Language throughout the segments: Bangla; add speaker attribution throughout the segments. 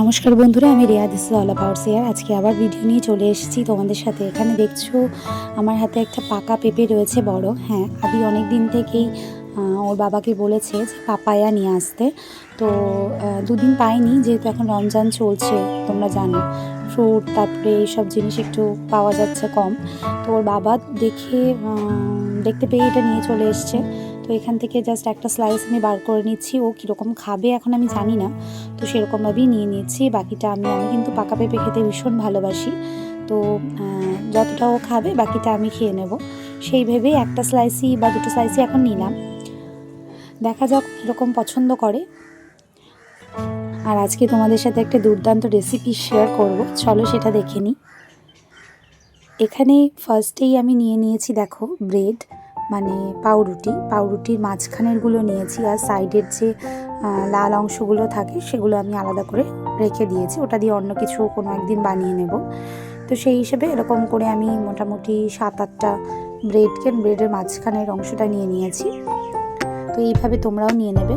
Speaker 1: নমস্কার বন্ধুরা, আমি Riya this all about share আজকে আবার ভিডিও নিয়ে চলে এসেছি। তোমাদের সাথে এখানে দেখছ, আমার হাতে একটা পাকা পেঁপে রয়েছে বড়। হ্যাঁ আদি অনেক দিন থেকেই ওর বাবাকে বলেছে যে পাপায়া নিয়ে আসতে। তো দুদিন পাইনি, যেহেতু এখন রমজান চলছে, তোমরা জানো। ফ্রুট তারপরে এইসব জিনিস একটু পাওয়া যাচ্ছে কম। তো ওর বাবা দেখে দেখতে পেয়ে এটা নিয়ে চলে এসছে। তো এখান থেকে জাস্ট একটা স্লাইস আমি বার করে নিচ্ছি। ও কীরকম খাবে এখন আমি জানি না। তো সেরকমভাবেই নিয়ে নিচ্ছি। বাকিটা আমি আমি কিন্তু পাকা পেঁপে খেতে ভীষণ ভালোবাসি। তো যতটা ও খাবে বাকিটা আমি খেয়ে নেব। সেই ভেবেই একটা স্লাইসই বা দুটো স্লাইসই এখন নিলাম। দেখা যাক এরকম পছন্দ করে। আর আজকে তোমাদের সাথে একটা দুর্দান্ত রেসিপি শেয়ার করব। চলো সেটা দেখে নিই। এখানে ফার্স্টেই আমি নিয়ে নিয়েছি, দেখো ব্রেড মানে পাউরুটি। পাউরুটির মাঝখানেরগুলো নিয়েছি আর সাইডের যে লাল অংশগুলো থাকে সেগুলো আমি আলাদা করে রেখে দিয়েছি। ওটা দিয়ে অন্য কিছু কোনো একদিন বানিয়ে নেব। তো সেই হিসেবে এরকম করে আমি মোটামুটি সাত আটটা ব্রেডকে, ব্রেডের মাঝখানের অংশটা নিয়ে নিয়েছি। তো এইভাবে তোমরাও নিয়ে নেবে।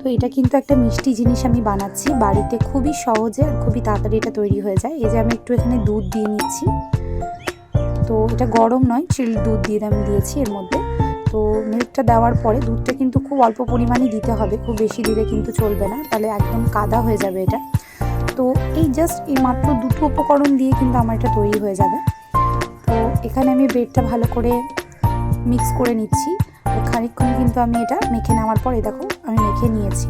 Speaker 1: তো এটা কিন্তু একটা মিষ্টি জিনিস আমি বানাচ্ছি। বাড়িতে খুবই সহজে আর খুবই তাড়াতাড়ি এটা তৈরি হয়ে যায়। এই যে আমি একটু এখানে দুধ দিয়ে নিচ্ছি। তো এটা গরম নয়, চিল দুধ দিয়ে আমি দিয়েছি এর মধ্যে। তো মিল্কটা দেওয়ার পরে দুধটা কিন্তু খুব অল্প পরিমাণে দিতে হবে, খুব বেশি দিলে কিন্তু চলবে না, তাহলে একদম কাদা হয়ে যাবে এটা। তো এই জাস্ট এই মাত্র দুটো উপকরণ দিয়ে কিন্তু আমার এটা তৈরি হয়ে যাবে। তো এখানে আমি ব্রেডটা ভালো করে মিক্স করে নিচ্ছি। খানিকক্ষণ কিন্তু আমি এটা মেখে নেওয়ার পরে দেখো, আমি মেখে নিয়েছি।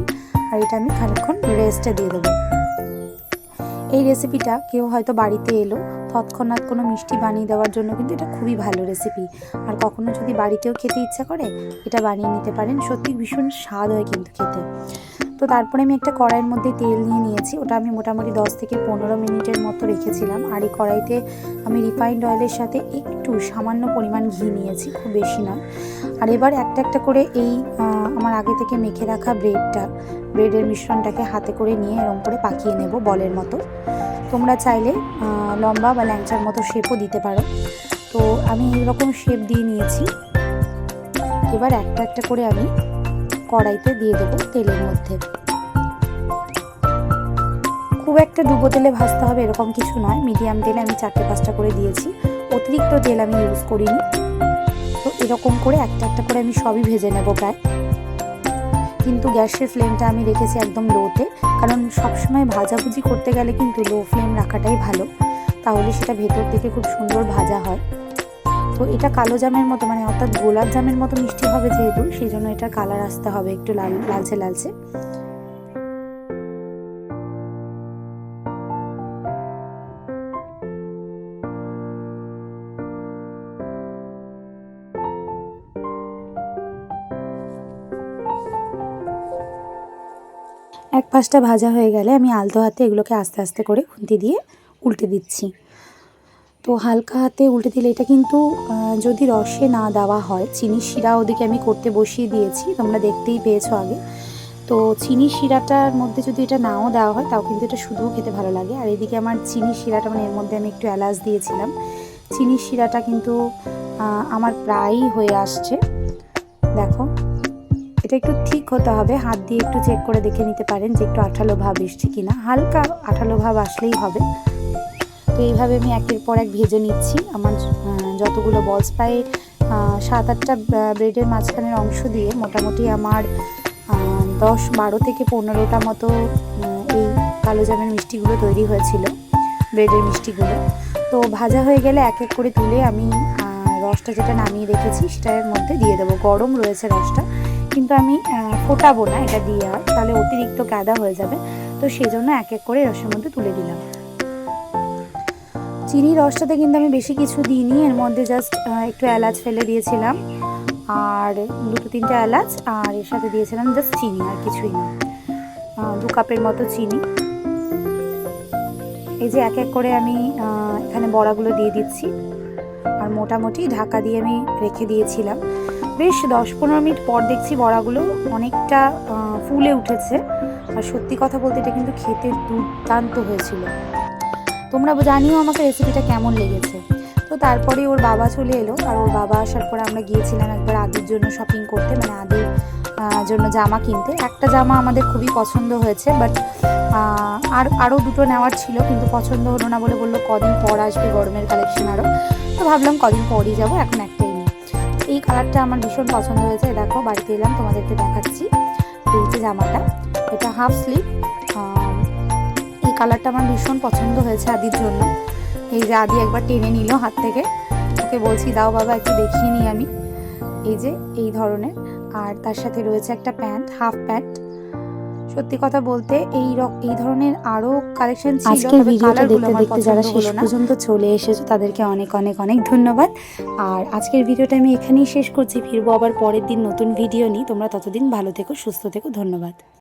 Speaker 1: আর এটা আমি খানিকক্ষণ রেস্টে দিয়ে দেবো। এই রেসিপিটা কেউ হয়তো বাড়িতে এলো তৎক্ষণাৎ কোনো মিষ্টি বানিয়ে দেওয়ার জন্য কিন্তু এটা খুবই ভালো রেসিপি আর কখনো যদি বাড়িতেও খেতে ইচ্ছা করে, এটা বানিয়ে নিতে পারেন। সত্যি ভীষণ স্বাদ হয় কিন্তু খেতে। তো তারপরে আমি একটা কড়াইয়ের মধ্যে তেল নিয়ে নিয়েছি। ওটা আমি মোটামুটি দশ থেকে পনেরো মিনিটের মতো রেখেছিলাম। আর এই কড়াইতে আমি রিফাইন্ড অয়েলের সাথে একটু সামান্য পরিমাণ ঘি নিয়েছি, খুব বেশি নয় আর এবার একটা একটা করে এই আমার আগে থেকে মেখে রাখা ব্রেডটা ব্রেডের মিশ্রণটাকে হাতে করে নিয়ে এরকম করে পাকিয়ে নেব বলের মতো। তোমরা চাইলে লম্বা বা ল্যাংচার মতো শেপও দিতে পারো। তো আমি এইরকম শেপ দিয়ে নিয়েছি। এবার একটা একটা করে আমি কড়াইতে দিয়ে দেবো তেলের মধ্যে। খুব একটা ডুবো তেলে ভাজতে হবে এরকম কিছু নয়। মিডিয়াম তেলে আমি চারটে পাঁচটা করে দিয়েছি। অতিরিক্ত তেল আমি ইউজ করিনি। তো এরকম করে একটা একটা করে আমি সবই ভেজে নেব প্রায়। কিন্তু গ্যাসের ফ্লেমটা আমি রেখেছি একদম লোতে কারণ সবসময় ভাজাভুজি করতে গেলে কিন্তু লো ফ্লেম রাখাটাই ভালো। তাহলে সেটা ভেতর থেকে খুব সুন্দর ভাজা হয়। তো এটা কালো জামের মতো মানে অর্থাৎ গোলাপ জামের মতো মিষ্টি হবে যেহেতু, সেই জন্য এটার কালার আসতে হবে একটু লাল, লালচে লালচে। এক পাশটা ভাজা হয়ে গেলে আমি আলতো হাতে এগুলোকে আস্তে আস্তে করে খুন্তি দিয়ে উল্টে দিচ্ছি। তো হালকা হাতে উল্টে দিলে এটা কিন্তু যদি রসে না দেওয়া হয়, চিনির শিরা ওদিকে আমি করতে বসিয়ে দিয়েছি, তোমরা দেখতেই পেয়েছ আগে। তো চিনি শিরাটার মধ্যে যদি এটা নাও দেওয়া হয়, তাও কিন্তু এটা শুধুও খেতে ভালো লাগে। আর এদিকে আমার চিনি শিরাটা মানে এর মধ্যে আমি একটু এলাচ দিয়েছিলাম। চিনির শিরাটা কিন্তু আমার প্রায়ই হয়ে আসছে। দেখো, এটা একটু ঠিক হতে হবে। হাত দিয়ে একটু চেক করে দেখে নিতে পারেন যে একটু আঠালো ভাব এসছে কিনা। হালকা আঠালো ভাব আসলেই হবে। তো এইভাবে আমি একের পর এক ভেজে নিচ্ছি। আমার যতগুলো বলস প্রায় সাত আটটা ব্রেডের মাঝখানের অংশ দিয়ে মোটামুটি আমার দশ, বারো থেকে পনেরোটা মতো এই কালো জামের মিষ্টিগুলো তৈরি হয়েছিল ব্রেডের মিষ্টিগুলো। তো ভাজা হয়ে গেলে এক এক করে তুলে আমি রসটা যেটা নামিয়ে রেখেছি সেটার মধ্যে দিয়ে দেবো। গরম রয়েছে রসটা, কিন্তু আমি ফোটাবো না এটা দিয়ে আর, তাহলে অতিরিক্ত কাদা হয়ে যাবে। তো সেই জন্য এক এক করে রসের মধ্যে তুলে দিলাম। চিনি রসটাতে কিন্তু আমি বেশি কিছু দিইনি, এর মধ্যে জাস্ট একটু এলাচ ফেলে দিয়েছিলাম, আর দুটো তিনটে এলাচ, আর এর সাথে দিয়েছিলাম জাস্ট চিনি আর কিছুই না। দু কাপের মতো চিনি। এই যে এক এক করে আমি এখানে বড়াগুলো দিয়ে দিচ্ছি। আর মোটামুটি ঢাকা দিয়ে আমি রেখে দিয়েছিলাম। বেশ দশ পনেরো মিনিট পর দেখছি বড়াগুলো অনেকটা ফুলে উঠেছে। আর সত্যি কথা বলতে এটা কিন্তু খেতে দুর্দান্ত হয়েছিল। তোমরা জানিও আমাকে রেসিপিটা কেমন লেগেছে। তো তারপরে ওর বাবা চলে এলো, আর ওর বাবা আসার পরে আমরা গিয়েছিলাম একবার আদির জন্য শপিং করতে মানে আদির জন্য জামা কিনতে। একটা জামা আমাদের খুবই পছন্দ হয়েছে বাট আর, আরও দুটো নেওয়ার ছিল, কিন্তু পছন্দ হলো না বলে বলল কদিন পর আসবে গরমের কালেকশন আরও। তো ভাবলাম কদিন পরই যাব, এখন একটাই নিই। এই কালারটা আমার ভীষণ পছন্দ হয়েছে। দেখো, বাড়িতে এলাম, তোমাদেরকে দেখাচ্ছি। এই যে জামাটা, এটা হাফ স্লিভ কালারটা আমার ভীষণ পছন্দ হয়েছে আদির জন্য। এই যে আদি একবার টেনে নিল হাত থেকে। ওকে বলছি দাও বাবা একটু দেখিয়ে নিই আমি। এই যে এই ধরনের। আর তার সাথে রয়েছে একটা প্যান্ট হাফ প্যান্ট। সত্যি কথা বলতে এই এই ধরনের আরও কালেকশন ছিল
Speaker 2: আজকের ভিডিওটা দেখতে দেখতে যারা শেষ পর্যন্ত চলে এসেছ তাদেরকে অনেক অনেক অনেক ধন্যবাদ। আর আজকের ভিডিওটা আমি এখানেই শেষ করছি। ফিরবো আবার পরের দিন নতুন ভিডিও নিই তোমরা ততদিন ভালো থেকো সুস্থ থেকো ধন্যবাদ।